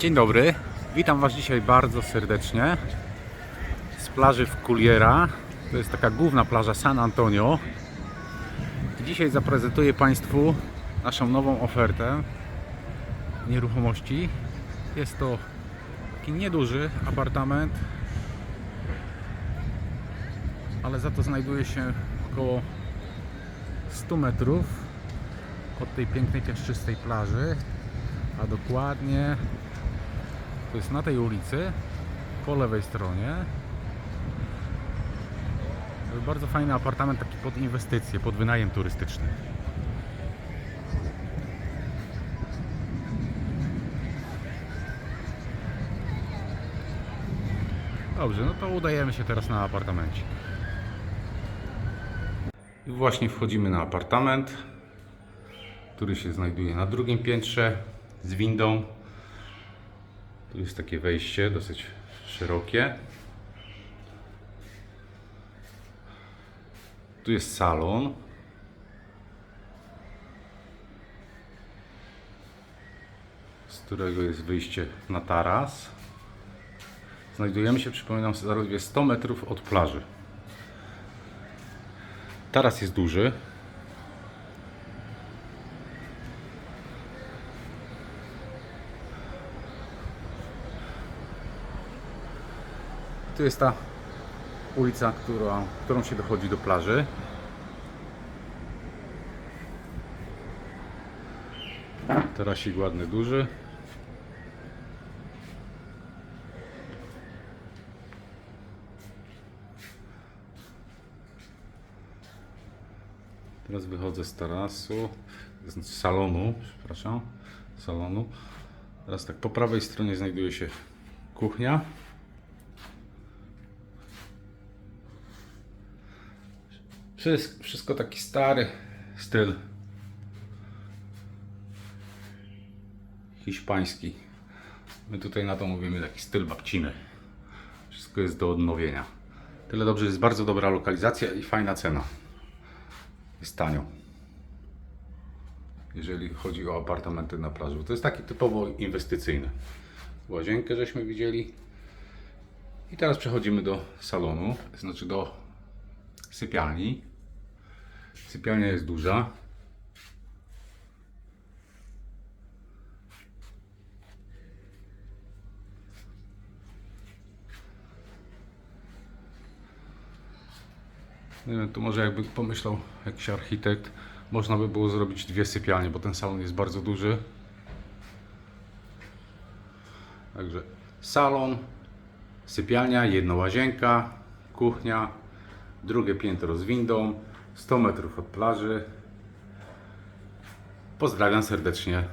Dzień dobry, witam Was dzisiaj bardzo serdecznie z plaży w Culiera. To jest taka główna plaża San Antonio. Dzisiaj zaprezentuję Państwu naszą nową ofertę nieruchomości. Jest to taki nieduży apartament, ale za to znajduje się około 100 metrów od tej pięknej, piaszczystej plaży, a dokładnie to jest na tej ulicy, po lewej stronie. Bardzo fajny apartament, taki pod inwestycje, pod wynajem turystyczny. Dobrze, no to udajemy się teraz na apartamencie. I właśnie wchodzimy na apartament, który się znajduje na drugim piętrze z windą. Tu jest takie wejście dosyć szerokie. Tu jest salon. Z którego jest wyjście na taras. Znajdujemy się, przypominam, zaledwie 100 metrów od plaży. Taras jest duży. Tu jest ta ulica, która, którą się dochodzi do plaży. Tarasik ładny, duży. Teraz wychodzę z tarasu, z salonu, przepraszam, salonu. Teraz tak, po prawej stronie znajduje się kuchnia. Wszystko, wszystko taki stary styl hiszpański. My tutaj na to mówimy taki styl babciny. Wszystko jest do odnowienia. Tyle dobrze, jest bardzo dobra lokalizacja i fajna cena. Jest tanio. Jeżeli chodzi o apartamenty na plaży. To jest taki typowo inwestycyjny. Łazienkę żeśmy widzieli. I teraz przechodzimy do salonu, znaczy do sypialni. Sypialnia jest duża. Tu może jakby pomyślał jakiś architekt, można by było zrobić dwie sypialnie, bo ten salon jest bardzo duży. Także salon, sypialnia, jedna łazienka, kuchnia, drugie piętro z windą, 100 metrów od plaży. Pozdrawiam serdecznie